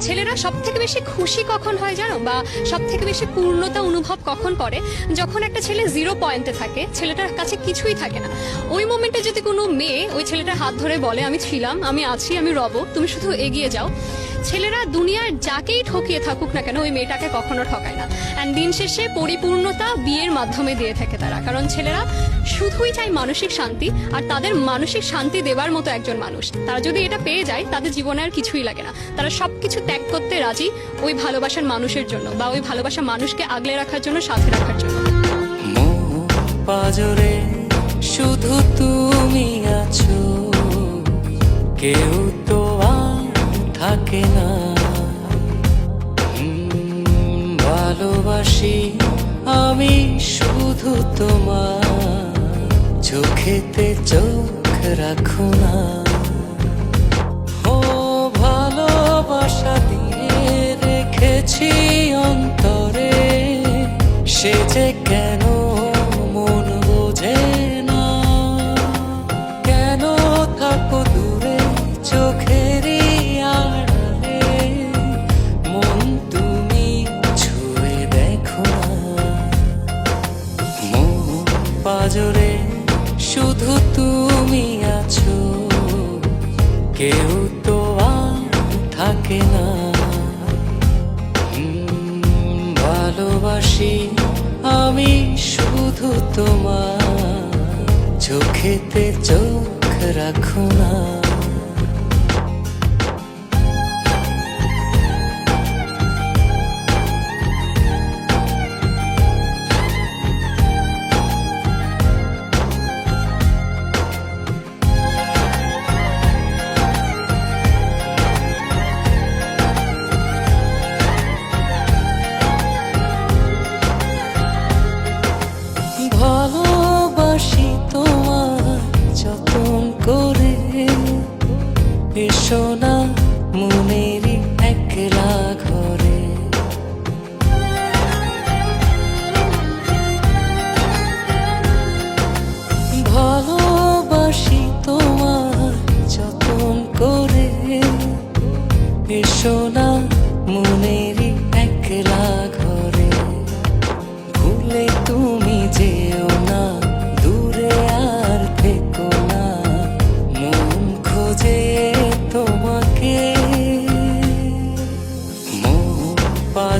ছেলেরা সব থেকে বেশি খুশি কখন হয় জানো? বা সব থেকে বেশি পূর্ণতা অনুভব কখন করে? যখন একটা ছেলে জিরো পয়েন্টে থাকে, ছেলেটার কাছে কিছুই থাকে না। ওই মোমেন্টে যদি কোনো মেয়ে ওই ছেলেটার হাত ধরে বলে, আমি ছিলাম, আমি আছি, আমি রব, তুমি শুধু এগিয়ে যাও। ছেলেরা দুনিয়ার যাকেই ঠকিয়ে থাকুক না কেন, ওই মেয়েটাকে কখনো ঠকায় না। অ্যান্ড দিন শেষে পরিপূর্ণতা বিয়ের মাধ্যমে দিয়ে থাকে তারা। কারণ ছেলেরা শুধুই চায় মানসিক শান্তি, আর তাদের মানসিক শান্তি দেওয়ার মতো একজন মানুষ। তারা যদি এটা পেয়ে যায়, তাদের জীবনে আর কিছুই লাগে না। তারা সবকিছু ত্যাগ করতে রাজি ওই ভালোবাসার মানুষের জন্য বা ওই ভালোবাসার মানুষকে আগলে রাখার জন্য, সাথে রাখার জন্য। পাজরে শুধু তুমি আছো, কেউ তো আর থাকে না। ভালোবাসি আমি শুধু তোমার, চোখেতে চোখ রাখো না। রেখেছি অন্তরে, সে যে কেন মন বোঝে না? কেন থাকো দূরে, চোখেরই আড়ালে? মন তুমি ছুঁয়ে দেখো মন পাজরে, শুধু তুমি আছো। কেউ তো আর থাকে না। ভালোবাসি আমি শুধু তোমার। চোখেতে চোখ রাখো না। একলা ঘরে। ভালোবাসি তোমার যতন করে। এসো না মনেরই একলা ঘরে। ভুলে তুমি